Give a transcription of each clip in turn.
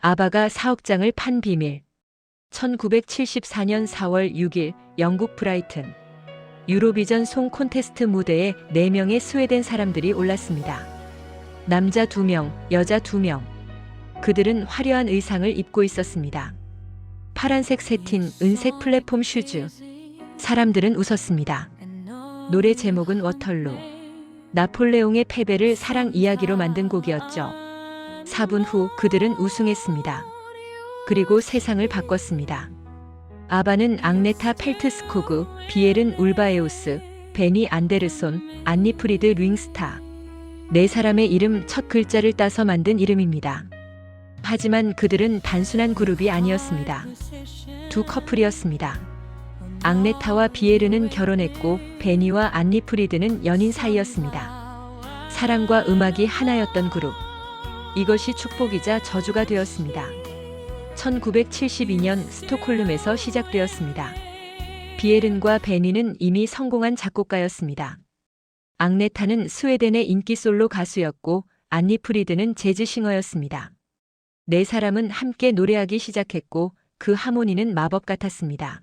아바가 사업장을 판 비밀. 1974년 4월 6일 영국 브라이튼. 유로비전 송 콘테스트 무대에 4명의 스웨덴 사람들이 올랐습니다. 남자 2명, 여자 2명. 그들은 화려한 의상을 입고 있었습니다. 파란색 세틴, 은색 플랫폼 슈즈. 사람들은 웃었습니다. 노래 제목은 워털루. 나폴레옹의 패배를 사랑 이야기로 만든 곡이었죠. 4분 후 그들은 우승했습니다. 그리고 세상을 바꿨습니다. 아바는 앙네타 펠트스코그, 비엘은 울바에우스, 베니 안데르손, 안니 프리드 링스타. 네 사람의 이름 첫 글자를 따서 만든 이름입니다. 하지만 그들은 단순한 그룹이 아니었습니다. 두 커플이었습니다. 앙네타와 비에르는 결혼했고 베니와 안니 프리드는 연인 사이였습니다. 사랑과 음악이 하나였던 그룹. 이것이 축복이자 저주가 되었습니다. 1972년 스톡홀름에서 시작되었습니다. 비에른과 베니는 이미 성공한 작곡가였습니다. 앙네타는 스웨덴의 인기 솔로 가수였고 안니 프리드는 재즈 싱어였습니다. 네 사람은 함께 노래하기 시작했고 그 하모니는 마법 같았습니다.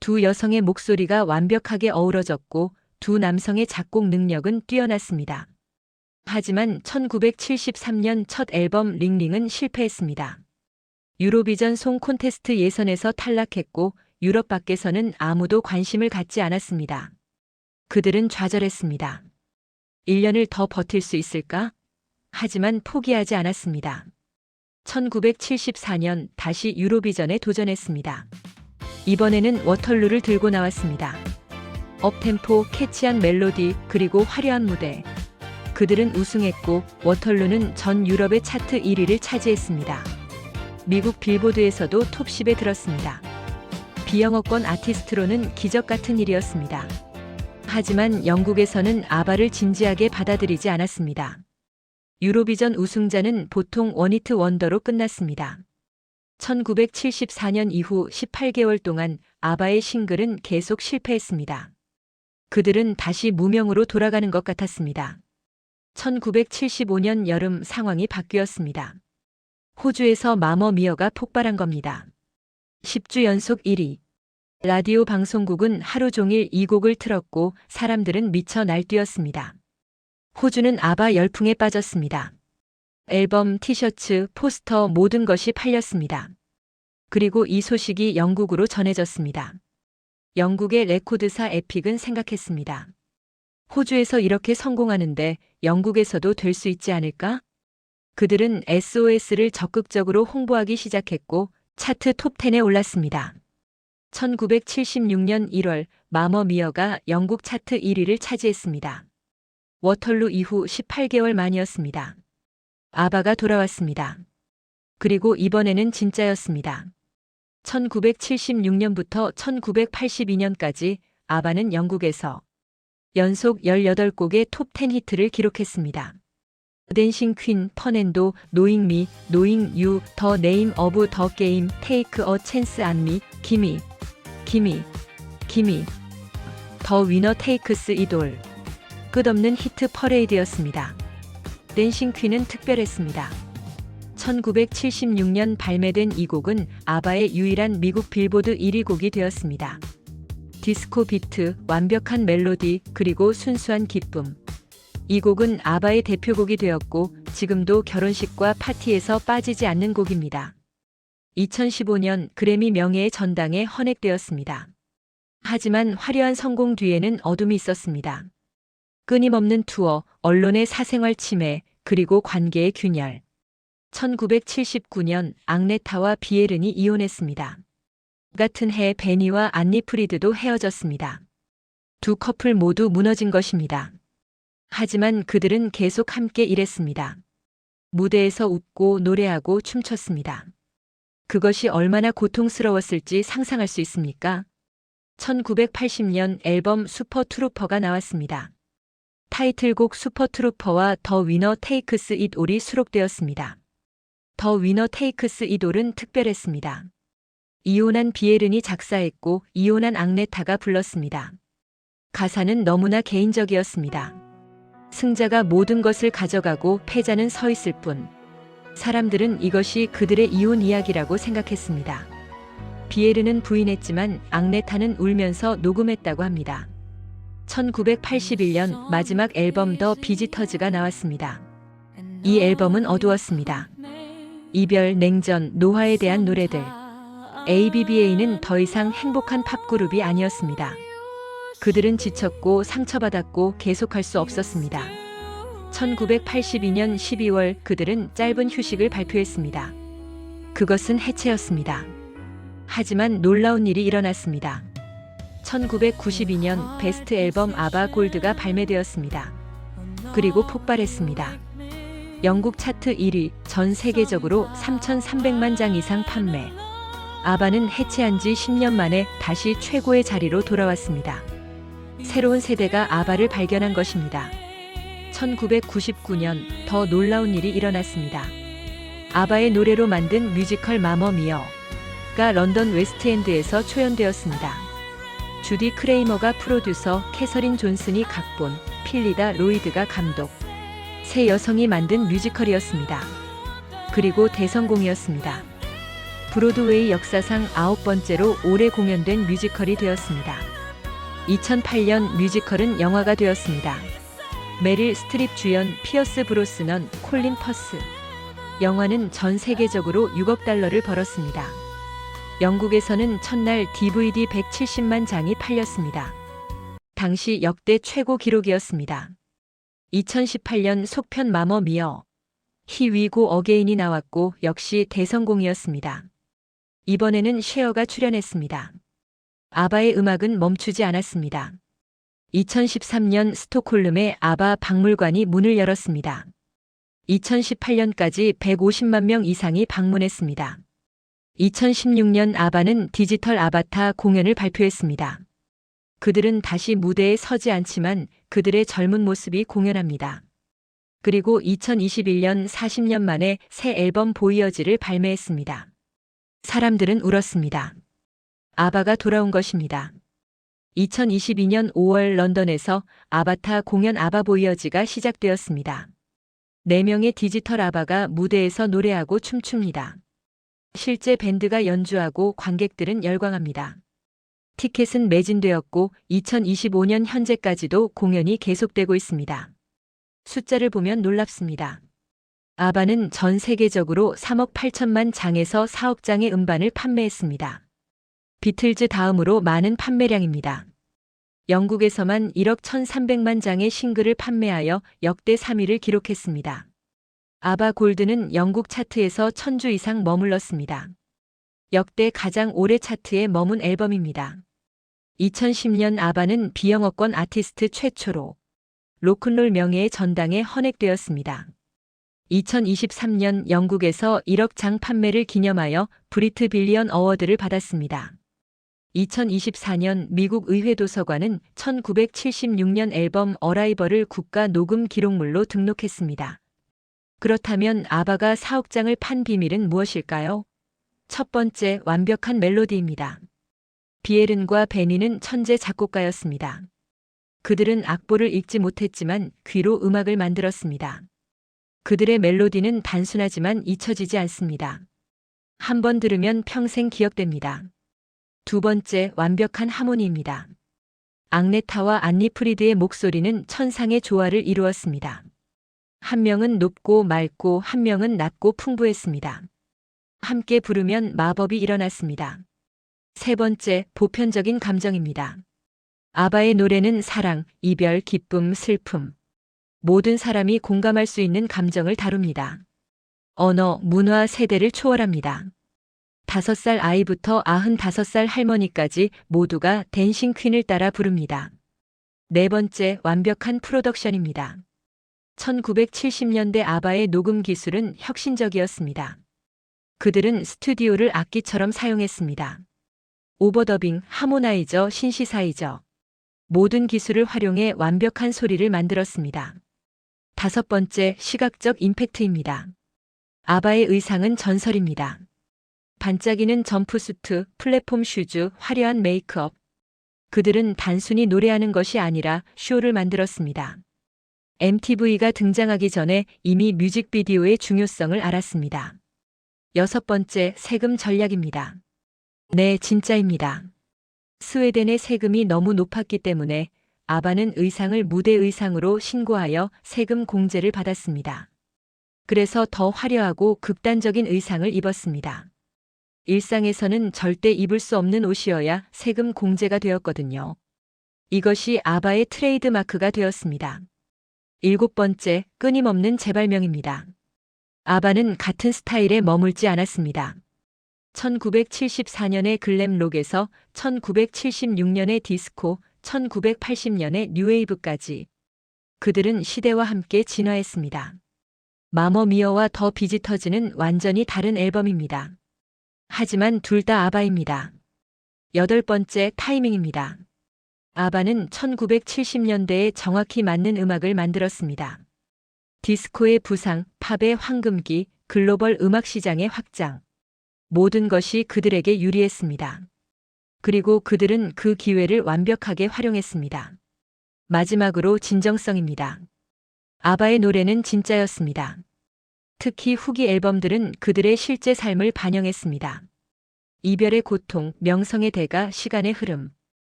두 여성의 목소리가 완벽하게 어우러졌고 두 남성의 작곡 능력은 뛰어났습니다. 하지만 1973년 첫 앨범 링링은 실패했습니다. 유로비전 송 콘테스트 예선에서 탈락했고 유럽 밖에서는 아무도 관심을 갖지 않았습니다. 그들은 좌절했습니다. 1년을 더 버틸 수 있을까? 하지만 포기하지 않았습니다. 1974년 다시 유로비전에 도전했습니다. 이번에는 워털루를 들고 나왔습니다. 업템포, 캐치한 멜로디, 그리고 화려한 무대. 그들은 우승했고 워털루는 전 유럽의 차트 1위를 차지했습니다. 미국 빌보드에서도 톱10에 들었습니다. 비영어권 아티스트로는 기적 같은 일이었습니다. 하지만 영국에서는 아바를 진지하게 받아들이지 않았습니다. 유로비전 우승자는 보통 원히트 원더로 끝났습니다. 1974년 이후 18개월 동안 아바의 싱글은 계속 실패했습니다. 그들은 다시 무명으로 돌아가는 것 같았습니다. 1975년 여름 상황이 바뀌었습니다. 호주에서 마머 미어가 폭발한 겁니다. 10주 연속 1위. 라디오 방송국은 하루 종일 이 곡을 틀었고 사람들은 미쳐 날뛰었습니다. 호주는 아바 열풍에 빠졌습니다. 앨범, 티셔츠, 포스터 모든 것이 팔렸습니다. 그리고 이 소식이 영국으로 전해졌습니다. 영국의 레코드사 에픽은 생각했습니다. 호주에서 이렇게 성공하는데 영국에서도 될 수 있지 않을까? 그들은 SOS를 적극적으로 홍보하기 시작했고 차트 톱10에 올랐습니다. 1976년 1월 마머 미어가 영국 차트 1위를 차지했습니다. 워털루 이후 18개월 만이었습니다. 아바가 돌아왔습니다. 그리고 이번에는 진짜였습니다. 1976년부터 1982년까지 아바는 영국에서 연속 18곡의 톱10 히트를 기록했습니다. 댄싱 퀸, 펀앤도, 노잉 미, 노잉 유, 더 네임 어브 더 게임, 테이크 어 찬스 안 미, 기미, 기미, 기미, 더 위너 테이크스 이돌. 끝없는 히트 퍼레이드였습니다. 댄싱 퀸은 특별했습니다. 1976년 발매된 이 곡은 아바의 유일한 미국 빌보드 1위 곡이 되었습니다. 디스코 비트, 완벽한 멜로디, 그리고 순수한 기쁨. 이 곡은 아바의 대표곡이 되었고 지금도 결혼식과 파티에서 빠지지 않는 곡입니다. 2015년 그래미 명예의 전당에 헌액되었습니다. 하지만 화려한 성공 뒤에는 어둠이 있었습니다. 끊임없는 투어, 언론의 사생활 침해, 그리고 관계의 균열. 1979년 앙네타와 비에른이 이혼했습니다. 같은 해 베니와 안니 프리드도 헤어졌습니다. 두 커플 모두 무너진 것입니다. 하지만 그들은 계속 함께 일했습니다. 무대에서 웃고 노래하고 춤췄습니다. 그것이 얼마나 고통스러웠을지 상상할 수 있습니까? 1980년 앨범 슈퍼 트루퍼가 나왔습니다. 타이틀곡 슈퍼 트루퍼와 더 위너 테이크스 잇 올이 수록되었습니다. 더 위너 테이크스 잇 올은 특별했습니다. 이혼한 비에른이 작사했고 이혼한 앙네타가 불렀습니다. 가사는 너무나 개인적이었습니다. 승자가 모든 것을 가져가고 패자는 서 있을 뿐. 사람들은 이것이 그들의 이혼 이야기라고 생각했습니다. 비에르는 부인했지만 앙네타는 울면서 녹음했다고 합니다. 1981년 마지막 앨범 더 비지터즈가 나왔습니다. 이 앨범은 어두웠습니다. 이별, 냉전, 노화에 대한 노래들. ABBA는 더 이상 행복한 팝그룹이 아니었습니다. 그들은 지쳤고 상처받았고 계속할 수 없었습니다. 1982년 12월 그들은 짧은 휴식을 발표했습니다. 그것은 해체였습니다. 하지만 놀라운 일이 일어났습니다. 1992년 베스트 앨범 아바 골드가 발매되었습니다. 그리고 폭발했습니다. 영국 차트 1위, 전 세계적으로 3,300만 장 이상 판매. 아바는 해체한 지 10년 만에 다시 최고의 자리로 돌아왔습니다. 새로운 세대가 아바를 발견한 것입니다. 1999년 더 놀라운 일이 일어났습니다. 아바의 노래로 만든 뮤지컬 마머미어가 런던 웨스트엔드에서 초연되었습니다. 주디 크레이머가 프로듀서, 캐서린 존슨이 각본, 필리다 로이드가 감독. 세 여성이 만든 뮤지컬이었습니다. 그리고 대성공이었습니다. 브로드웨이 역사상 아홉 번째로 오래 공연된 뮤지컬이 되었습니다. 2008년 뮤지컬은 영화가 되었습니다. 메릴 스트립 주연, 피어스 브로스넌, 콜린 퍼스. 영화는 전 세계적으로 6억 달러를 벌었습니다. 영국에서는 첫날 DVD 170만 장이 팔렸습니다. 당시 역대 최고 기록이었습니다. 2018년 속편 마머 미어 히위고 어게인이 나왔고 역시 대성공이었습니다. 이번에는 쉐어가 출연했습니다. 아바의 음악은 멈추지 않았습니다. 2013년 스톡홀름의 아바 박물관이 문을 열었습니다. 2018년까지 150만 명 이상이 방문했습니다. 2016년 아바는 디지털 아바타 공연을 발표했습니다. 그들은 다시 무대에 서지 않지만 그들의 젊은 모습이 공연합니다. 그리고 2021년 40년 만에 새 앨범 보이어즈를 발매했습니다. 사람들은 울었습니다. 아바가 돌아온 것입니다. 2022년 5월 런던에서 아바타 공연 아바 보이어즈가 시작되었습니다. 4명의 디지털 아바가 무대에서 노래하고 춤춥니다. 실제 밴드가 연주하고 관객들은 열광합니다. 티켓은 매진되었고 2025년 현재까지도 공연이 계속되고 있습니다. 숫자를 보면 놀랍습니다. 아바는 전 세계적으로 3억 8천만 장에서 4억 장의 음반을 판매했습니다. 비틀즈 다음으로 많은 판매량입니다. 영국에서만 1억 1,300만 장의 싱글을 판매하여 역대 3위를 기록했습니다. 아바 골드는 영국 차트에서 1000주 이상 머물렀습니다. 역대 가장 오래 차트에 머문 앨범입니다. 2010년 아바는 비영어권 아티스트 최초로 로큰롤 명예의 전당에 헌액되었습니다. 2023년 영국에서 1억 장 판매를 기념하여 브리트 빌리언 어워드를 받았습니다. 2024년 미국 의회 도서관은 1976년 앨범 어라이버를 국가 녹음 기록물로 등록했습니다. 그렇다면 아바가 4억 장을 판 비밀은 무엇일까요? 첫 번째, 완벽한 멜로디입니다. 비에른과 베니는 천재 작곡가였습니다. 그들은 악보를 읽지 못했지만 귀로 음악을 만들었습니다. 그들의 멜로디는 단순하지만 잊혀지지 않습니다. 한 번 들으면 평생 기억됩니다. 두 번째, 완벽한 하모니입니다. 앙네타와 안니 프리드의 목소리는 천상의 조화를 이루었습니다. 한 명은 높고 맑고 한 명은 낮고 풍부했습니다. 함께 부르면 마법이 일어났습니다. 세 번째, 보편적인 감정입니다. 아바의 노래는 사랑, 이별, 기쁨, 슬픔. 모든 사람이 공감할 수 있는 감정을 다룹니다. 언어, 문화, 세대를 초월합니다. 다섯 살 아이부터 아흔다섯 살 할머니까지 모두가 댄싱 퀸을 따라 부릅니다. 네 번째, 완벽한 프로덕션입니다. 1970년대 아바의 녹음 기술은 혁신적이었습니다. 그들은 스튜디오를 악기처럼 사용했습니다. 오버더빙, 하모나이저, 신시사이저. 모든 기술을 활용해 완벽한 소리를 만들었습니다. 다섯 번째, 시각적 임팩트입니다. 아바의 의상은 전설입니다. 반짝이는 점프수트, 플랫폼 슈즈, 화려한 메이크업. 그들은 단순히 노래하는 것이 아니라 쇼를 만들었습니다. MTV가 등장하기 전에 이미 뮤직비디오의 중요성을 알았습니다. 여섯 번째, 세금 전략입니다. 네, 진짜입니다. 스웨덴의 세금이 너무 높았기 때문에 아바는 의상을 무대 의상으로 신고하여 세금 공제를 받았습니다. 그래서 더 화려하고 극단적인 의상을 입었습니다. 일상에서는 절대 입을 수 없는 옷이어야 세금 공제가 되었거든요. 이것이 아바의 트레이드 마크가 되었습니다. 일곱 번째, 끊임없는 재발명입니다. 아바는 같은 스타일에 머물지 않았습니다. 1974년의 글램록에서 1976년의 디스코, 1980년의 뉴웨이브까지 그들은 시대와 함께 진화했습니다. 마머미어와 더 비지터즈는 완전히 다른 앨범입니다. 하지만 둘 다 아바입니다. 여덟 번째 타이밍입니다. 아바는 1970년대에 정확히 맞는 음악을 만들었습니다. 디스코의 부상, 팝의 황금기, 글로벌 음악 시장의 확장. 모든 것이 그들에게 유리했습니다. 그리고 그들은 그 기회를 완벽하게 활용했습니다. 마지막으로 진정성입니다. 아바의 노래는 진짜였습니다. 특히 후기 앨범들은 그들의 실제 삶을 반영했습니다. 이별의 고통, 명성의 대가, 시간의 흐름.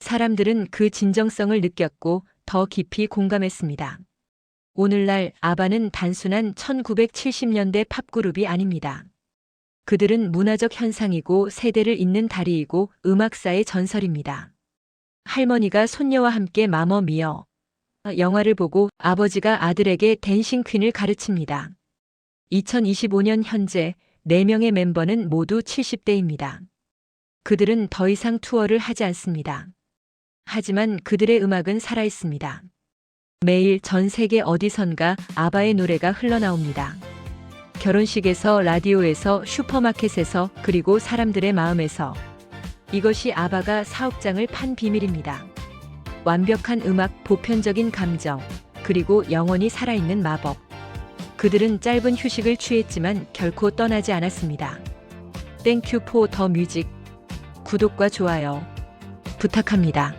사람들은 그 진정성을 느꼈고 더 깊이 공감했습니다. 오늘날 아바는 단순한 1970년대 팝그룹이 아닙니다. 그들은 문화적 현상이고 세대를 잇는 다리이고 음악사의 전설입니다. 할머니가 손녀와 함께 마머 미어 영화를 보고 아버지가 아들에게 댄싱 퀸을 가르칩니다. 2025년 현재 4명의 멤버는 모두 70대입니다. 그들은 더 이상 투어를 하지 않습니다. 하지만 그들의 음악은 살아있습니다. 매일 전 세계 어디선가 아바의 노래가 흘러나옵니다. 결혼식에서 라디오에서 슈퍼마켓에서 그리고 사람들의 마음에서 이것이 아바가 사업장을 판 비밀입니다. 완벽한 음악, 보편적인 감정, 그리고 영원히 살아있는 마법. 그들은 짧은 휴식을 취했지만 결코 떠나지 않았습니다. 땡큐 포 더 뮤직. 구독과 좋아요. 부탁합니다.